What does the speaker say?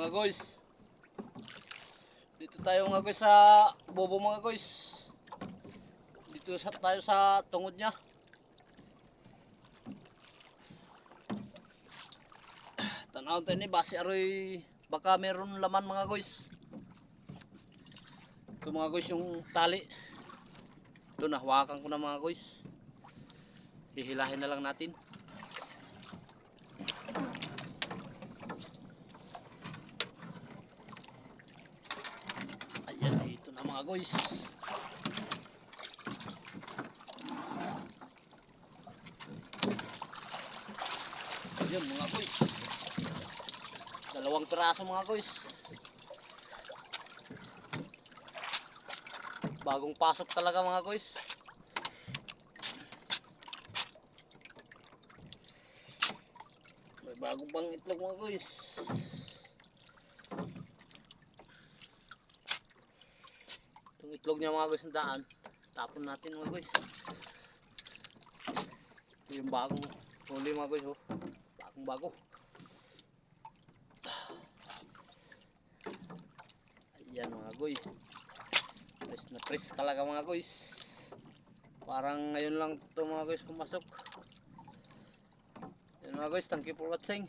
mga guys. Dito tayo mga guys sa bobo mga guys. Dito sa tayo sa tungod niya. Tanaw tayo ni base aroy baka meron laman mga guys. Ito mga guys yung tali. Ito nahawakan ko na mga guys. Hihilahin na lang natin. Ayan, ito na mga guys. Ayan mga guys. Dalawang piraso mga guys. Bagong pasok talaga mga guys. May bagong pang itlog mga guys. Itong itlog niya mga guys ng daan. Tapon natin mga guys. Ito yung bagong huli mga guys. Oh. Bagong bago. Ayan mga guys. Press na press talaga mga guys. Parang ngayon lang ito mga guys pumasok. Ayan mga guys. Thank you for watching.